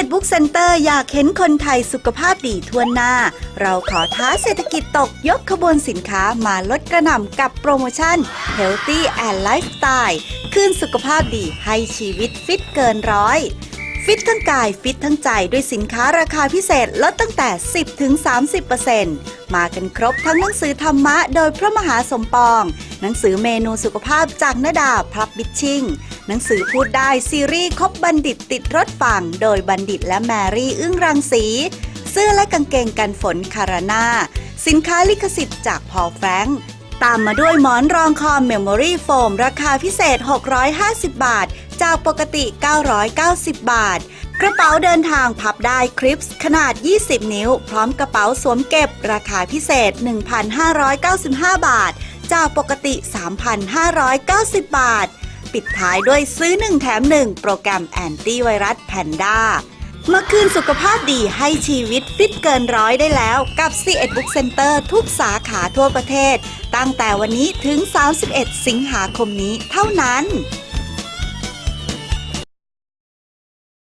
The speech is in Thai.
C1 Book Center อยากเห็นคนไทยสุขภาพดีทั่วหน้า เราขอท้าเศรษฐกิจตกยกขบวนสินค้ามาลดกระหน่ำกับโปรโมชั่น Healthy and Lifestyle คืนสุขภาพดีให้ชีวิตฟิตเกินร้อย ฟิตทั้งกายฟิตทั้งใจด้วยสินค้าราคาพิเศษลดตั้งแต่ 10ถึง30%มากันครบทั้งหนังสือธรรมะโดยพระมหาสมปอง หนังสือเมนูสุขภาพจากนดาพลับบิชชิงหนังสือพูดได้ซีรีส์คบบัณฑิตติดรถฝั่งโดยบัณฑิตและแมรี่อึ้งรังสีเสื้อและกางเกงกันฝนคาราน่าสินค้าลิขสิทธิ์จากพอลแฟรงค์ ตามมาด้วยหมอนรองคอมเมมโมรี่โฟมราคาพิเศษ 650 บาท จากปกติ 990 บาท กระเป๋าเดินทางพับได้คลิปส์ขนาด 20 นิ้ว พร้อมกระเป๋าสวมเก็บ ราคาพิเศษ 1,595 บาท จากปกติ 3,590 บาท ปิดท้ายด้วยซื้อ 1 แถม 1 โปรแกรมแอนตี้ไวรัสแพนด้า มาคืนสุขภาพดีให้ชีวิตฟิตเกินร้อยได้แล้วกับ C1 Book Center ทุกสาขาทั่วประเทศ ตั้งแต่วันนี้ถึง 31 สิงหาคมนี้เท่านั้น